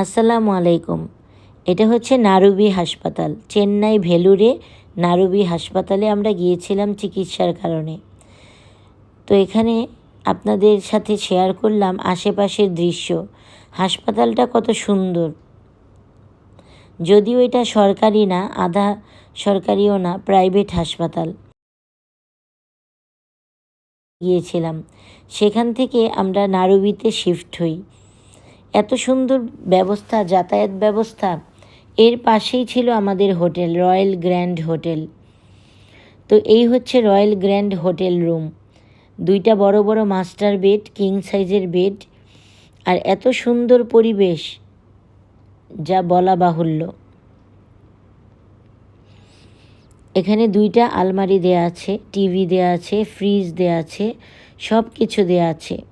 আসসালামু আলাইকুম। এটা হচ্ছে নারুবি হাসপাতাল। চেন্নাই ভেলুরে নারুবি হাসপাতালে আমরা গিয়েছিলাম চিকিৎসার কারণে। তো এখানে আপনাদের সাথে শেয়ার করলাম আশেপাশের দৃশ্য। হাসপাতালটা কত সুন্দর। যদিও এটা সরকারি না, আধা সরকারিও না প্রাইভেট হাসপাতাল। গিয়েছিলাম। সেখান থেকে আমরা নারুবিতে শিফট হই। এত সুন্দর ব্যবস্থা, যাতায়াত ব্যবস্থা। এর পাশেই ছিল আমাদের হোটেল, রয়্যাল গ্র্যান্ড হোটেল। তো এই হচ্ছে রয়্যাল গ্র্যান্ড হোটেল রুম। দুইটা বড় বড় মাস্টার বেড, কিং সাইজের বেড। আর এত সুন্দর পরিবেশ, যা বলা বাহুল্য। এখানে দুইটা আলমারি দেয়া আছে, টিভি দেয়া আছে, ফ্রিজ দেয়া আছে সব কিছু দেয়া আছে।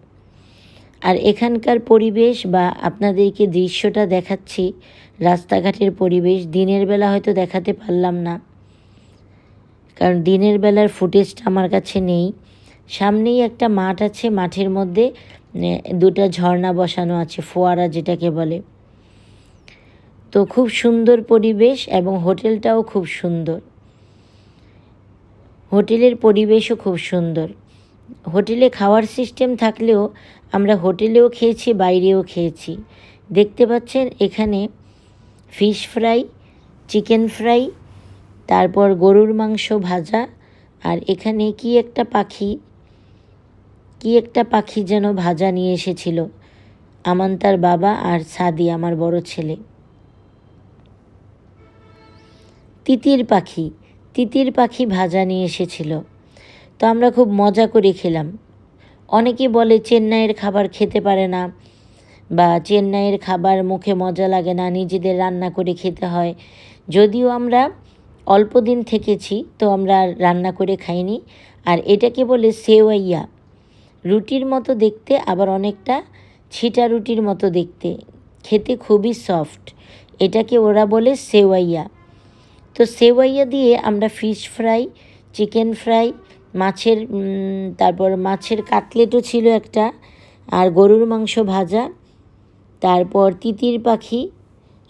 আর এখানকার পরিবেশ বা আপনাদেরকে দৃশ্যটা দেখাচ্ছি, রাস্তাঘাটের পরিবেশ, দিনের বেলা হয়তো দেখাতে পারলাম না। কারণ দিনের বেলার ফুটেজটা আমার কাছে নেই। সামনেই একটা মাঠ আছে, মাঠের মধ্যে দুটা ঝর্ণা বসানো আছে, ফোয়ারা যেটাকে বলে। তো খুব সুন্দর পরিবেশ এবং হোটেলটাও খুব সুন্দর। হোটেলের পরিবেশও খুব সুন্দর। হোটেলে খাওয়ার সিস্টেম থাকলেও আমরা হোটেলেও খেয়েছি, বাইরেও খেয়েছি। দেখতে পাচ্ছেন এখানে ফিশ ফ্রাই, চিকেন ফ্রাই, তারপর গরুর মাংস ভাজা, আর এখানে কি একটা পাখি, কি একটা পাখি যেন ভাজা নিয়ে এসেছিল, আমান্তার বাবা আর সাদি, আমার বড় ছেলে। তিতির পাখি তিতির পাখি ভাজা নিয়ে এসেছিল। তো আমরা খুব মজা করে খেলাম। অনেকে বলে চেন্নাইয়ের খাবার খেতে পারে না বা চেন্নাইয়ের খাবার মুখে মজা লাগে না, নিজেদের রান্না করে খেতে হয়। যদিও আমরা অল্প দিন থেকেছি, তো আমরা রান্না করে খাইনি। আর এটাকে বলে সেওয়াইয়া। রুটির মতো দেখতে, আবার অনেকটা ছিটা রুটির মতো দেখতে। খেতে খুবই সফট। এটাকে ওরা বলে সেওয়াইয়া। তো সেওয়াইয়া দিয়ে আমরা ফিশ ফ্রাই, চিকেন ফ্রাই মাছের তারপর মাছের কাটলেটও ছিল একটা, আর গরুর মাংস ভাজা, তারপর তিতির পাখি,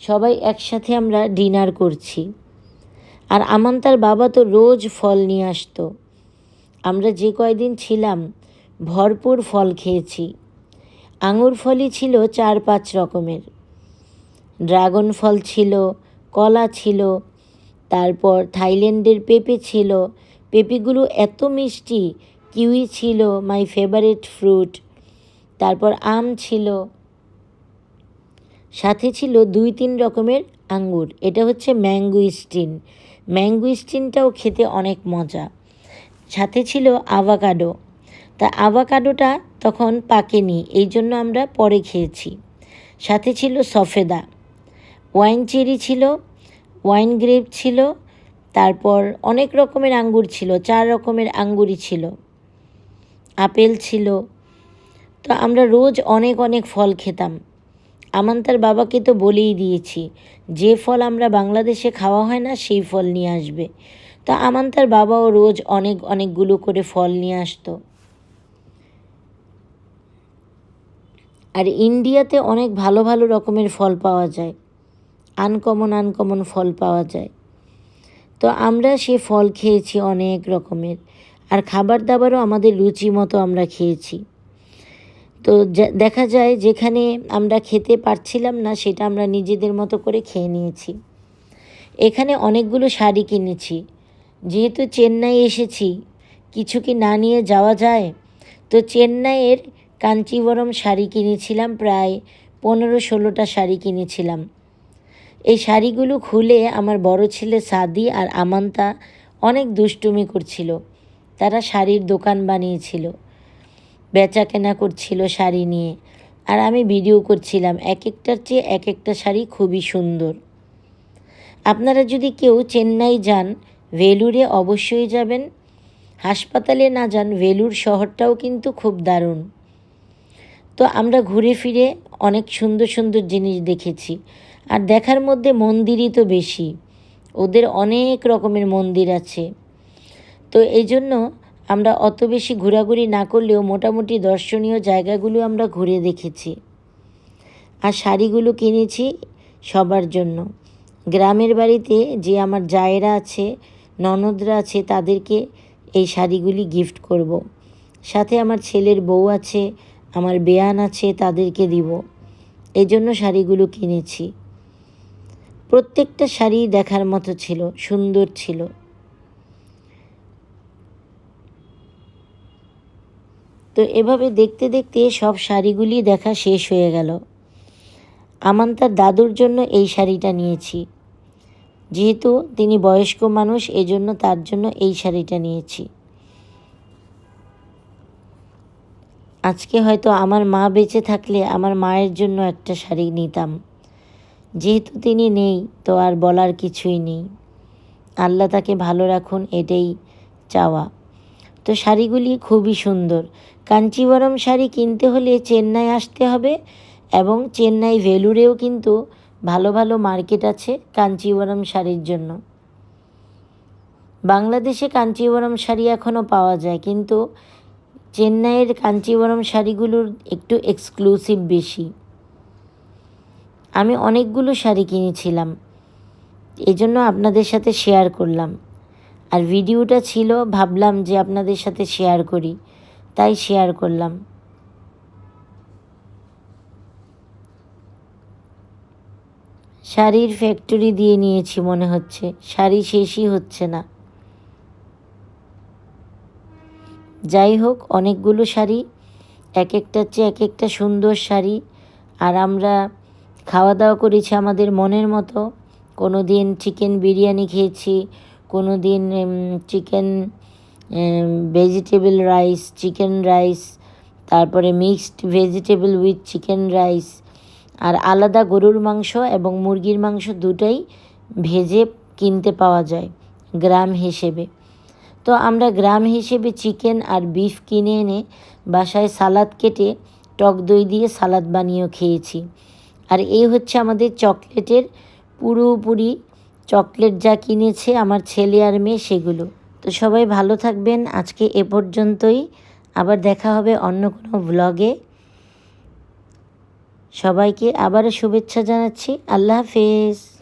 সবাই একসাথে আমরা ডিনার করছি। আর আমান্তার বাবা তো রোজ ফল নিয়ে আসতো। আমরা যে কয়দিন ছিলাম, ভরপুর ফল খেয়েছি। আঙুর ফলই ছিল চার পাঁচ রকমের। ড্রাগন ফল ছিল, কলা ছিল, তারপর থাইল্যান্ডের পেঁপে ছিল পেঁপেগুলো এত মিষ্টি, কিউই ছিল মাই ফেভারিট ফ্রুট তারপর আম ছিল। সাথে ছিল দুই তিন রকমের আঙ্গুর, এটা হচ্ছে ম্যাঙ্গুইস্টিন ম্যাঙ্গুইস্টিনটাও খেতে অনেক মজা। সাথে ছিল আভাকাডো তা আভাকাডোটা তখন পাকেনি, এই জন্য আমরা পরে খেয়েছি। সাথে ছিল সফেদা ওয়াইন চেরি ছিল ওয়াইন গ্রেপ ছিল তারপর অনেক রকমের আঙ্গুর ছিল, চার রকমের আঙ্গুরই ছিল। আপেল ছিল। তো আমরা রোজ অনেক অনেক ফল খেতাম। আমান্তার বাবাকে তো বলেই দিয়েছি, যে ফল আমরা বাংলাদেশে খাওয়া হয় না, সেই ফল নিয়ে আসবে। তো আমান্তার বাবাও রোজ অনেক অনেকগুলো করে ফল নিয়ে আসতো। আর ইন্ডিয়াতে অনেক ভালো ভালো রকমের ফল পাওয়া যায়। আনকমন আনকমন ফল পাওয়া যায়। তো আমরা সে ফল খেয়েছি অনেক রকমের। আর খাবার দাবারও আমাদের রুচি মতো আমরা খেয়েছি। তো দেখা যায় যেখানে আমরা খেতে পারছিলাম না, সেটা আমরা নিজেদের মতো করে খেয়ে নিয়েছি। এখানে অনেকগুলো শাড়ি কিনেছি। যেহেতু চেন্নাই এসেছি, কিছু কি না নিয়ে যাওয়া যায়? তো চেন্নাইয়ের কাঞ্চিবরম শাড়ি কিনেছিলাম, প্রায় পনেরো ষোলোটা শাড়ি কিনেছিলাম। এই শাড়িগুলো খুলে আমার বড় ছেলে সাদি আর আমান্তা অনেক দুষ্টুমি করছিল। তারা শাড়ির দোকান বানিয়েছিল। বেচা কেনা করছিল শাড়ি নিয়ে। আর আমি ভিডিও করছিলাম এক একটার চেয়ে এক একটা শাড়ি খুবই সুন্দর। আপনারা যদি কেউ চেন্নাই যান, ভেলুরে অবশ্যই যাবেন। হাসপাতালে না যান, ভেলুর শহরটাও কিন্তু খুব দারুণ। তো আমরা ঘুরে ফিরে অনেক সুন্দর সুন্দর জিনিস দেখেছি। আর দেখার মধ্যে মন্দিরই তো বেশি। ওদের অনেক রকমের মন্দির আছে। তো এই জন্য আমরা অত বেশি ঘোরাঘুরি না করলেও মোটামুটি দর্শনীয় জায়গাগুলো আমরা ঘুরে দেখেছি। আর শাড়িগুলো কিনেছি সবার জন্য। গ্রামের বাড়িতে যে আমার জায়েরা আছে, ননদরা আছে, তাদেরকে এই শাড়িগুলি গিফট করব। সাথে আমার ছেলের বউ আছে আমার বেয়ান আছে, তাদেরকে দিব। এই জন্য শাড়িগুলো কিনেছি। প্রত্যেকটা শাড়ি দেখার মতো ছিল, সুন্দর ছিল। তো এভাবে দেখতে দেখতে সব শাড়িগুলি দেখা শেষ হয়ে গেল। আমান তার দাদুর জন্য এই শাড়িটা নিয়েছি। যেহেতু তিনি বয়স্ক মানুষ, এজন্য তার জন্য এই শাড়িটা নিয়েছি। আজকে হয়তো আমার মা বেঁচে থাকলে আমার মায়ের জন্য একটা শাড়ি নিতাম। যেহেতু তিনি নেই, তো আর বলার কিছুই নেই। আল্লাহ তাকে ভালো রাখুন, এটাই চাওয়া। তো শাড়িগুলি খুবই সুন্দর। কাঞ্চিবরম শাড়ি কিনতে হলে চেন্নাই আসতে হবে এবং চেন্নাই ভেলুরেও কিন্তু ভালো ভালো মার্কেট আছে কাঞ্চিবরম শাড়ির জন্য। বাংলাদেশে কাঞ্চিবরম শাড়ি এখনও পাওয়া যায়, কিন্তু চেন্নাইয়ের কাঞ্চিবরম শাড়িগুলোর একটু এক্সক্লুসিভ বেশি। আমি অনেকগুলো শাড়ি কিনেছিলাম, এজন্য আপনাদের সাথে শেয়ার করলাম। আর ভিডিওটা ছিল, ভাবলাম যে আপনাদের সাথে শেয়ার করি, তাই শেয়ার করলাম। শাড়ির ফ্যাক্টরি দিয়ে নিয়েছি, মনে হচ্ছে। শাড়ি শেষই হচ্ছে না। যাই হোক, অনেকগুলো শাড়ি এক একটা চেয়ে এক একটা সুন্দর শাড়ি। আর আমরা খাওয়া দাওয়া করেছি আমাদের মনের মতো। কোনো দিন চিকেন বিরিয়ানি খেয়েছি কোনো দিন chicken vegetable rice chicken rice তারপরে mixed vegetable with chicken rice আর আলাদা গরুর মাংস এবং মুরগির মাংস দুটাই ভেজে কিনতে পাওয়া যায়, গ্রাম হিসেবে। তো আমরা গ্রাম হিসেবে চিকেন আর বিফ কিনে এনে বাসায় সালাদ কেটে টক দই দিয়ে সালাদ বানিয়েও খেয়েছি। আর এই হচ্ছে আমাদের চকলেটের পুরোপুরি চকলেট যা কিনেছে আমার ছেলে আর মেয়ে সেগুলো। তো সবাই ভালো থাকবেন। আজকে এ পর্যন্তই। আবার দেখা হবে অন্য কোনো ব্লগে সবাইকে আবারও শুভেচ্ছা জানাচ্ছি। আল্লাহ হাফেজ।